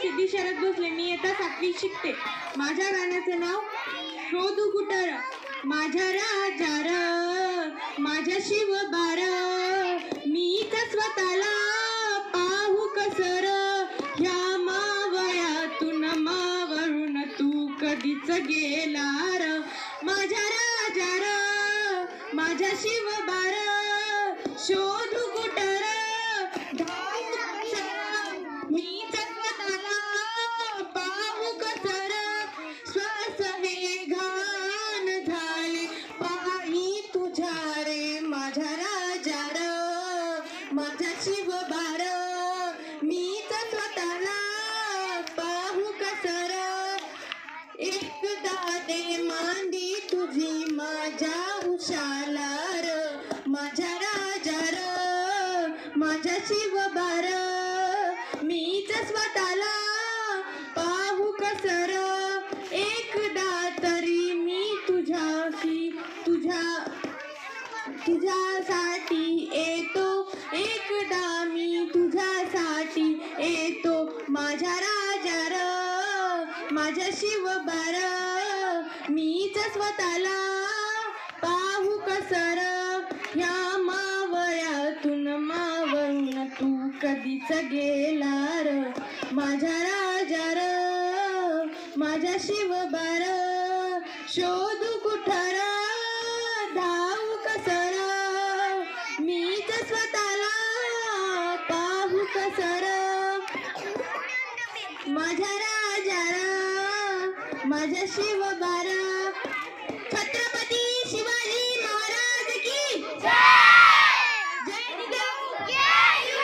सिद्धी शरद भोसले. मी येता सातवी शिकते. माझ्या गाण्याचं नाव शोधू कुटार. माझ्या राजा र माझ्या शिव बार मी तर स्वतःला पाहू कसर. ह्या मावळ्यातून मावळून तू कधीच गेला र माझ्या राजा र माझ्या शिव बार शोध माझा शिव बार मी तर स्वतःला पाहू कसर एकदा दे मांडी तुझी माझ्या उशाला र. माझ्या राजा र. माझ्या शिव बार मीच स्वतःला पाहू कसर एकदा तरी मी तुझ्याशी तुझ्या तुझ्यासाठी माझ्या राजा र माझ्या शिव बार मीच स्वतःला पाहू कसर. ह्या मावळ्यातून मावळून तू कधीच गेला र माझ्या राजा र माझ्या शिव बार शोधू कुठार धावू कसर. मीच स्वतःला पाहू कसर. माझा राजा रा माझ्या शिव बारा